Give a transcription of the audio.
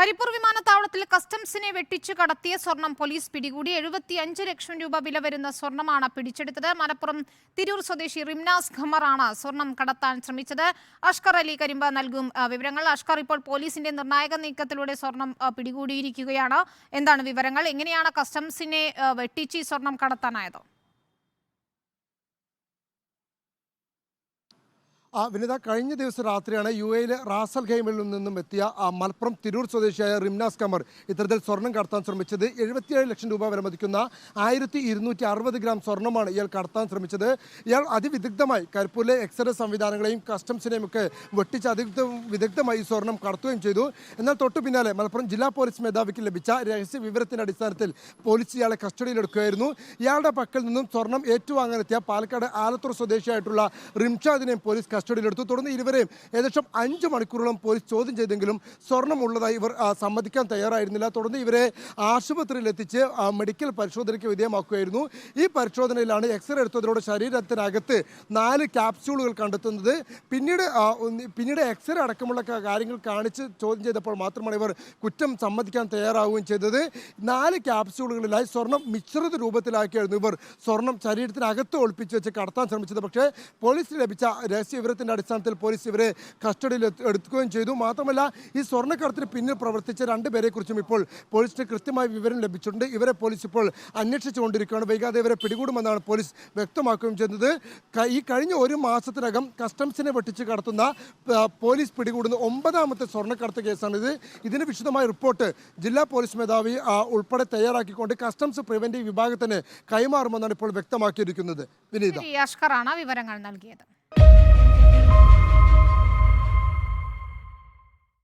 കരിപ്പൂർ വിമാനത്താവളത്തിൽ കസ്റ്റംസിനെ വെട്ടിച്ചു കടത്തിയ സ്വർണം പോലീസ് പിടികൂടി. എഴുപത്തിയഞ്ച് ലക്ഷം രൂപ വില വരുന്ന സ്വർണമാണ് പിടിച്ചെടുത്തത്. മലപ്പുറം തിരൂർ സ്വദേശി റിംനാസ് ഖമറാണ് സ്വർണം കടത്താൻ ശ്രമിച്ചത്. അഷ്കർ അലി കരിമ്പ നൽകും വിവരങ്ങൾ. അഷ്കർ ഇപ്പോൾ പോലീസിന്റെ നിർണായക നീക്കത്തിലൂടെ സ്വർണം പിടികൂടിയിരിക്കുകയാണ്. എന്താണ് വിവരങ്ങൾ? എങ്ങനെയാണ് കസ്റ്റംസിനെ വെട്ടിച്ച് സ്വർണം കടത്താനായത്? വിനിത കഴിഞ്ഞ ദിവസം രാത്രിയാണ് യു എയിലെ റാസൽ ഖൈമിൽ നിന്നും എത്തിയ ആ, മലപ്പുറം തിരൂർ സ്വദേശിയായ റിംനാസ് കമർ ഇത്തരത്തിൽ സ്വർണം കടത്താൻ ശ്രമിച്ചത്. എഴുപത്തിയേഴ് ലക്ഷം രൂപ വരെ മതിക്കുന്ന ആയിരത്തി ഇരുന്നൂറ്റി അറുപത് ഗ്രാം സ്വർണമാണ് ഇയാൾ കടത്താൻ ശ്രമിച്ചത്. ഇയാൾ അതിവിദഗ്ധമായി കരിപ്പൂരിലെ എക്സ്റേ സംവിധാനങ്ങളെയും കസ്റ്റംസിനെയും ഒക്കെ വെട്ടിച്ച് അതിവിദഗ്ധ വിദഗ്ധമായി സ്വർണം കടത്തുകയും ചെയ്തു. എന്നാൽ തൊട്ടു പിന്നാലെ മലപ്പുറം ജില്ലാ പോലീസ് മേധാവിക്ക് ലഭിച്ച രഹസ്യ വിവരത്തിന്റെ അടിസ്ഥാനത്തിൽ പോലീസ് ഇയാളെ കസ്റ്റഡിയിലെടുക്കുകയായിരുന്നു. ഇയാളുടെ പക്കൽ നിന്നും സ്വർണം ഏറ്റുവാങ്ങാനെത്തിയ പാലക്കാട് ആലത്തൂർ സ്വദേശിയായിട്ടുള്ള റിംഷാദിനെയും പോലീസ് കസ്റ്റഡിയിലെടുത്തു. തുടർന്ന് ഇരുവരെയും ഏകദേശം അഞ്ച് മണിക്കൂറോളം പോലീസ് ചോദ്യം ചെയ്തെങ്കിലും സ്വർണം ഉള്ളതായി ഇവർ സമ്മതിക്കാൻ തയ്യാറായിരുന്നില്ല. തുടർന്ന് ഇവരെ ആശുപത്രിയിൽ എത്തിച്ച് മെഡിക്കൽ പരിശോധനയ്ക്ക് വിധേയമാക്കുകയായിരുന്നു. ഈ പരിശോധനയിലാണ് എക്സ്റേ എടുത്തതിലൂടെ ശരീരത്തിനകത്ത് നാല് ക്യാപ്സ്യൂളുകൾ കണ്ടെത്തുന്നത്. പിന്നീട് പിന്നീട് എക്സ്റേ അടക്കമുള്ള കാര്യങ്ങൾ കാണിച്ച് ചോദ്യം ചെയ്തപ്പോൾ മാത്രമാണ് ഇവർ കുറ്റം സമ്മതിക്കാൻ തയ്യാറാവുകയും ചെയ്തത്. നാല് ക്യാപ്സ്യൂളുകളിലായി സ്വർണം മിശ്രിത രൂപത്തിലാക്കിയായിരുന്നു ഇവർ സ്വർണം ശരീരത്തിനകത്ത് ഒളിപ്പിച്ച് വെച്ച് കടത്താൻ ശ്രമിച്ചത്. പക്ഷേ പോലീസിന് ലഭിച്ച രഹസ്യ വിവരത്തിന്റെ അടിസ്ഥാനത്തിൽ പോലീസ് ഇവരെ കസ്റ്റഡിയിൽ എടുക്കുകയും ചെയ്തു. മാത്രമല്ല ഈ സ്വർണക്കടത്തിന് പിന്നിൽ പ്രവർത്തിച്ച രണ്ടുപേരെക്കുറിച്ചും ഇപ്പോൾ പോലീസിന് കൃത്യമായ വിവരം ലഭിച്ചിട്ടുണ്ട്. ഇവരെ പോലീസ് ഇപ്പോൾ അന്വേഷിച്ചുകൊണ്ടിരിക്കുകയാണ്. വൈകാതെ ഇവരെ പിടികൂടുമെന്നാണ് പോലീസ് വ്യക്തമാക്കുകയും ചെയ്യുന്നത്. ഈ കഴിഞ്ഞ ഒരു മാസത്തിനകം കസ്റ്റംസിനെ വെട്ടിച്ച് കടത്തുന്ന പോലീസ് പിടികൂടുന്ന ഒമ്പതാമത്തെ സ്വർണക്കടത്ത് കേസാണിത്. ഇതിന് വിശദമായ റിപ്പോർട്ട് ജില്ലാ പോലീസ് മേധാവി ഉൾപ്പെടെ തയ്യാറാക്കിക്കൊണ്ട് കസ്റ്റംസ് പ്രിവന്റീവ് വിഭാഗത്തിന് കൈമാറുമെന്നാണ് ഇപ്പോൾ വ്യക്തമാക്കിയിരിക്കുന്നത്. വിനീത. അഷ്കറാണ് വിവരങ്ങൾ നൽകിയത്.